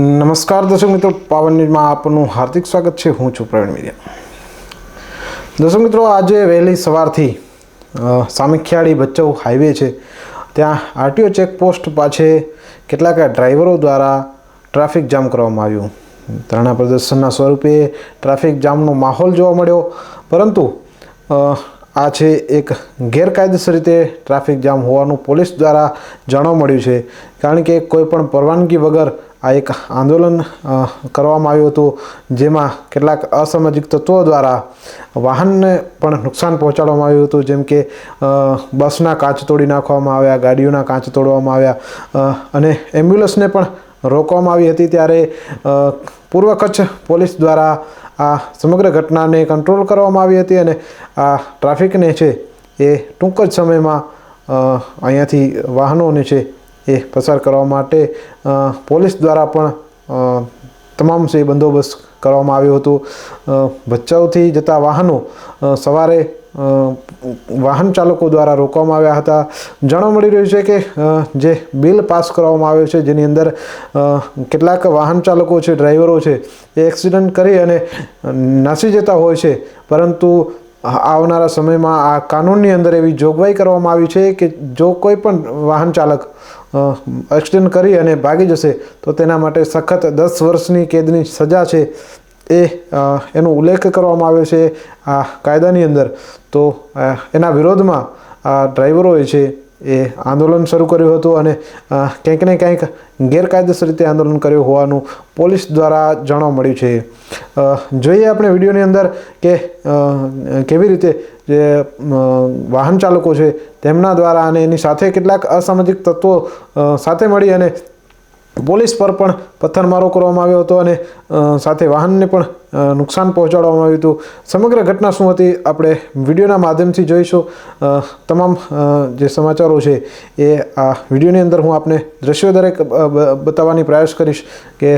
નમસ્કાર દર્શક મિત્રો, પાવન ન્યૂઝમાં આપનું હાર્દિક સ્વાગત છે. હું છું પ્રવીણ મીડિયા. દર્શક મિત્રો, આજે વહેલી સવારથી સામખિયાળી ભચાઉ હાઈવે છે. ત્યાં આરટીઓ ચેકપોસ્ટ પાસે કેટલાક ડ્રાઈવરો દ્વારા ટ્રાફિક જામ કરવામાં આવ્યું. ધરણા પ્રદર્શનના સ્વરૂપે ટ્રાફિક જામનો માહોલ જોવા મળ્યો. પરંતુ આ છે એક ગેરકાયદેસર રીતે ટ્રાફિક જામ હોવાનું પોલીસ દ્વારા જાણવા મળ્યું છે. કારણ કે કોઈપણ પરવાનગી વગર આ એક આંદોલન કરવામાં આવ્યું હતું, જેમાં કેટલાક અસામાજિક તત્વો દ્વારા વાહનને પણ નુકસાન પહોંચાડવામાં આવ્યું હતું, જેમ કે બસના કાચ તોડી નાખવામાં આવ્યા, ગાડીઓના કાચ તોડવામાં આવ્યા અને એમ્બ્યુલન્સને પણ રોકવામાં આવી હતી ત્યારે પૂર્વ કચ્છ પોલીસ દ્વારા આ સમગ્ર ઘટનાને કંટ્રોલ કરવામાં આવી હતી અને આ ટ્રાફિકને છે એ ટૂંક જ સમયમાં અહીંયાથી વાહનોને છે એ પસાર કરવા માટે પોલીસ દ્વારા પણ તમામ છે બંદોબસ્ત કરવામાં આવ્યો હતો. ભચાઉથી જતા વાહનો સવારે વાહન ચાલકો દ્વારા રોકવામાં આવ્યા હતા. જાણવા મળી રહ્યું છે કે જે બિલ પાસ કરવામાં આવ્યો છે, જેની અંદર કેટલાક વાહન ચાલકો છે, ડ્રાઈવરો છે, એ એક્સિડન્ટ કરી અને નાસી જતા હોય છે. પરંતુ આવનારા સમયમાં આ કાનૂનની અંદર એવી જોગવાઈ કરવામાં આવી છે કે જો કોઈ પણ વાહન ચાલક એક્સિડન્ટ કરી અને ભાગી જશે, તો તેના માટે સખત દસ વર્ષની કેદની સજા છે એ એનો ઉલ્લેખ કરવામાં આવ્યો છે આ કાયદાની અંદર. તો એના વિરોધમાં આ ડ્રાઈવરોએ છે એ આંદોલન શરૂ કર્યું હતું અને ક્યાંક ને ક્યાંક ગેરકાયદેસર રીતે આંદોલન કર્યું હોવાનું પોલીસ દ્વારા જાણવા મળ્યું છે. જોઈએ આપણે વિડીયોની અંદર કે કેવી રીતે જે વાહન ચાલકો છે તેમના દ્વારા અને એની સાથે કેટલાક અસામાજિક તત્વો સાથે મળી અને પોલીસ પર પણ પથ્થરમારો કરવામાં આવ્યો હતો અને સાથે વાહનને પણ નુકસાન પહોંચાડવામાં આવ્યું હતું. સમગ્ર ઘટના શું હતી આપણે વિડીયોના માધ્યમથી જોઈશું. તમામ જે સમાચારો છે એ આ વિડીયોની અંદર હું આપને દ્રશ્યો દરેક બતાવવાની પ્રયાસ કરીશ કે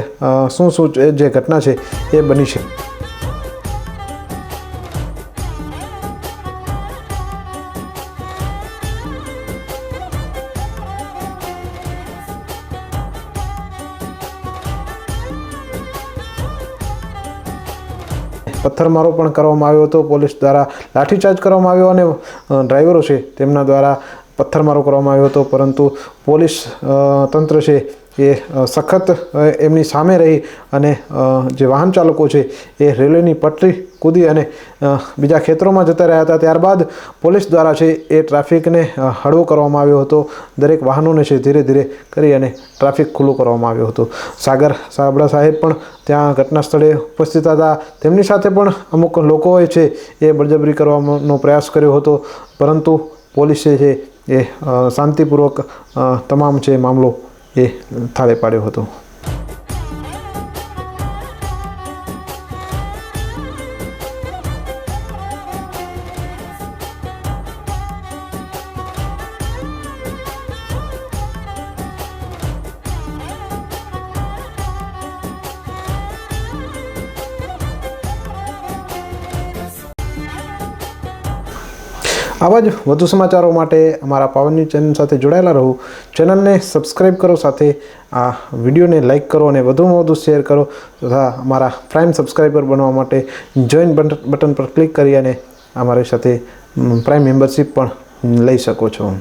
શું શું જે ઘટના છે એ બની છે. પથ્થરમારો પણ કરવામાં આવ્યો હતો. પોલીસ દ્વારા લાઠીચાર્જ કરવામાં આવ્યો અને ડ્રાઈવરો છે તેમના દ્વારા પથ્થરમારો કરવામાં આવ્યો હતો. પરંતુ પોલીસ તંત્ર છે એ સખત એમની સામે રહી અને જે વાહન ચાલકો છે, એ રેલવેની પટરી કૂદી અને બીજા ખેતરોમાં જતા રહ્યા હતા. ત્યારબાદ પોલીસ દ્વારા છે, એ ટ્રાફિકને હળવો કરવામાં આવ્યો હતો. દરેક વાહનોને છે, ધીરે ધીરે કરી અને ટ્રાફિક ખુલ્લું કરવામાં આવ્યું હતું. સાગર સાબડા સાહેબ પણ ત્યાં ઘટના સ્થળે ઉપસ્થિત હતા. તેમની સાથે પણ અમુક લોકોએ છે, એ બળજબરી કરવાનો પ્રયાસ કર્યો હતો. પરંતુ પોલીસે છે, એ શાંતિપૂર્વક તમામ છે, મામલો એ થાળે પાડ્યો હતો. આવા જ વધુ સમાચારો માટે અમારા પાવન ન્યૂઝ ચેનલ સાથે જોડાયેલા રહો. ચેનલને સબસ્ક્રાઈબ કરો સાથે આ વિડીયોને લાઇક કરો અને વધુમાં વધુ શેર કરો તથા અમારા પ્રાઇમ સબસ્ક્રાઈબર બનવા માટે જોઈન બટન પર ક્લિક કરી અને અમારી સાથે પ્રાઇમ મેમ્બરશીપ પણ લઈ શકો છો.